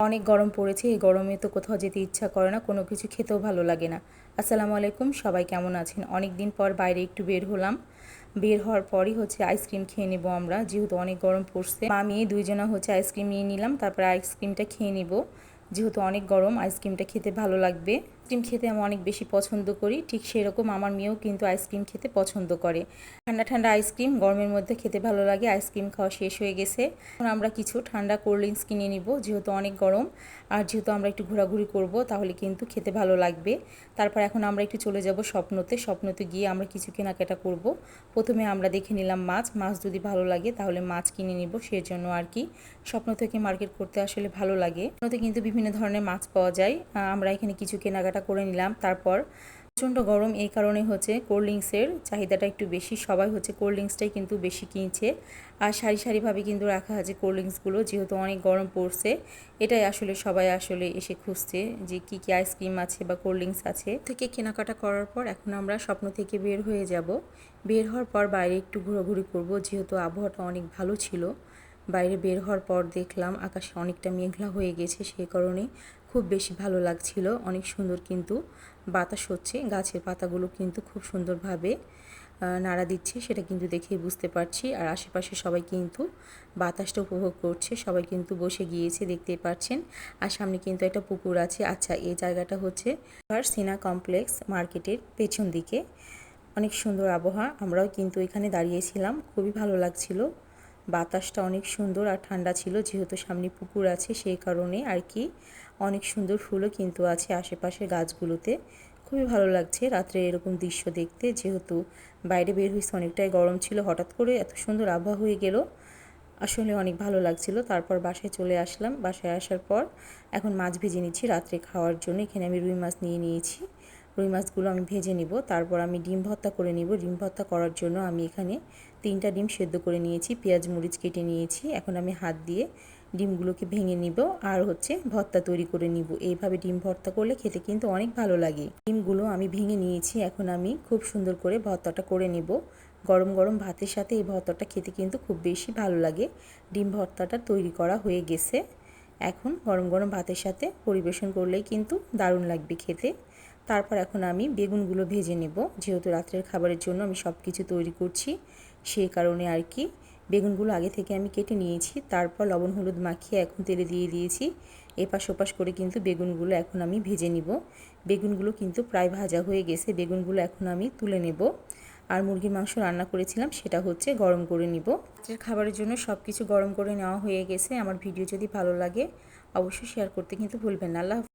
অনেক গরম পড়েছে, এই গরমে তো কোথাও যেতে ইচ্ছা করে না, কোনো কিছু খেতেও ভালো লাগে না। আসসালামু আলাইকুম, সবাই কেমন আছেন? অনেক দিন পর বাইরে একটু বের হলাম। বের হওয়ার পরই হচ্ছে আইসক্রিম খেয়ে নেব আমরা, যেহেতু অনেক গরম পড়ছে। আমি দুইজনা হচ্ছে আইসক্রিম নিয়ে নিলাম, তারপর আইসক্রিমটা খেয়ে নিব। যেহেতু অনেক গরম আইসক্রিমটা খেতে ভালো লাগবে। আইসক্রিম খেতে আমি অনেক বেশি পছন্দ করি, ঠিক সেরকম আমার মেয়েও কিন্তু আইসক্রিম খেতে পছন্দ করে। ঠান্ডা ঠান্ডা আইসক্রিম গরমের মধ্যে খেতে ভালো লাগে আইসক্রিম খাওয়া শেষ হয়ে গেছে। এখন আমরা কিছু ঠান্ডা কোল্ড ড্রিঙ্কস কিনে নিব, যেহেতু অনেক গরম। আর যেহেতু আমরা একটু ঘোরাঘুরি করব, তাহলে কিন্তু খেতে ভালো লাগবে। তারপর এখন আমরা একটু চলে যাব স্বপ্নতে। স্বপ্নতে গিয়ে আমরা কিছু কেনাকাটা করব। প্রথমে আমরা দেখে নিলাম মাছ। মাছ যদি ভালো লাগে, তাহলে মাছ কিনে নিব, সেজন্য আর কি। স্বপ্ন থেকে মার্কেট করতে আসলে ভালো লাগে। স্বপ্নতে কিন্তু বিভিন্ন ধরনের মাছ পাওয়া যায়। আমরা এখানে কিছু কেনাকাটা করে নিলাম। তারপর প্রচণ্ড গরম, এই কারণে হচ্ছে কোল্ড ড্রিঙ্কসের চাহিদাটা একটু বেশি। সবাই হচ্ছে কোল্ড ড্রিঙ্কসটাই কিন্তু বেশি কিনছে। আর সারি সারিভাবে কিন্তু রাখা আছে কোল্ড ড্রিঙ্কসগুলো যেহেতু অনেক গরম পড়ছে। এটাই আসলে সবাই আসলে এসে খুঁজছে যে কি কি আইসক্রিম আছে বা কোল্ড ড্রিঙ্কস আছে। থেকে কেনাকাটা করার পর এখন আমরা স্বপ্ন থেকে বের হয়ে যাব। বের হওয়ার পর বাইরে একটু ঘোরাঘুরি করব, যেহেতু আবহাওয়াটা অনেক ভালো ছিল। বাইরে বের হওয়ার পর দেখলাম আকাশে অনেকটা মেঘলা হয়ে গেছে সেই কারণে খুব বেশি ভালো লাগছিল। অনেক সুন্দর কিন্তু বাতাস হচ্ছে, গাছের পাতাগুলো কিন্তু খুব সুন্দরভাবে নাড়া দিচ্ছে, সেটা কিন্তু দেখেই বুঝতে পারছি। আর আশেপাশে সবাই কিন্তু বাতাসটা উপভোগ করছে, সবাই কিন্তু বসে গিয়েছে, দেখতেই পাচ্ছেন। আর সামনে কিন্তু একটা পুকুর আছে। আচ্ছা এই জায়গাটা হচ্ছে সিনা কমপ্লেক্স মার্কেটের পেছন দিকে। অনেক সুন্দর আবহাওয়া, আমরাও কিন্তু এখানে দাঁড়িয়েছিলাম, খুবই ভালো লাগছিল। বাতাসটা অনেক সুন্দর আর ঠান্ডা ছিল, যেহেতু সামনে পুকুর আছে সেই কারণে আর কি। অনেক সুন্দর ফুলও কিন্তু আছে আশেপাশে গাছগুলোতে। খুবই ভালো লাগছে রাত্রে এরকম দৃশ্য দেখতে, যেহেতু বাইরে বের হয়েছে অনেকটাই গরম ছিল, হঠাৎ করে এত সুন্দর আবহাওয়া হয়ে গেল। আসলে অনেক ভালো লাগছিল, তারপর বাসায় চলে আসলাম। বাসায় আসার পর এখন মাছ ভেজে নিচ্ছি রাত্রে খাওয়ার জন্য, এখানে আমি রুই মাছ নিয়ে নিয়েছি। রুই মাছগুলো আমি ভেজে নিব। তারপর আমি ডিম ভর্তা করে নিব। ডিম ভর্তা করার জন্য আমি এখানে তিনটা ডিম সেদ্ধ করে নিয়েছি, পেঁয়াজ, মরিচ কেটে নিয়েছি। এখন আমি হাত দিয়ে ডিমগুলোকে ভেঙে নিব আর হচ্ছে ভর্তা তৈরি করে নিব। এইভাবে ডিম ভর্তা করলে খেতে কিন্তু অনেক ভালো লাগে। ডিমগুলো আমি ভেঙে নিয়েছি। এখন আমি খুব সুন্দর করে ভর্তাটা করে নিব। গরম গরম ভাতের সাথে এই ভর্তাটা খেতে কিন্তু খুব বেশি ভালো লাগে। ডিম ভর্তাটা তৈরি করা হয়ে গেছে। এখন গরম গরম ভাতের সাথে পরিবেশন করলেই কিন্তু দারুণ লাগবে খেতে। তারপর এখন আমি বেগুনগুলো ভেজে নেব। যেহেতু রাত্রের খাবারের জন্য আমি সব কিছু তৈরি করছি সেই কারণে আর কি বেগুনগুলো আগে থেকে আমি কেটে নিয়েছি। তারপর লবণ হলুদ মাখিয়ে এখন তেলে দিয়ে দিয়েছি। এপাশ ওপাশ করে কিন্তু বেগুনগুলো এখন আমি ভেজে নিব। বেগুনগুলো কিন্তু প্রায় ভাজা হয়ে গেছে, বেগুনগুলো এখন আমি তুলে নেব। আর মুরগির মাংস রান্না করেছিলাম, সেটা হচ্ছে গরম করে নিব। রাত্রের খাবারের জন্য সব কিছু গরম করে নেওয়া হয়ে গেছে। আমার ভিডিও যদি ভালো লাগে, অবশ্যই শেয়ার করতে কিন্তু ভুলবেন না। আল্লাহ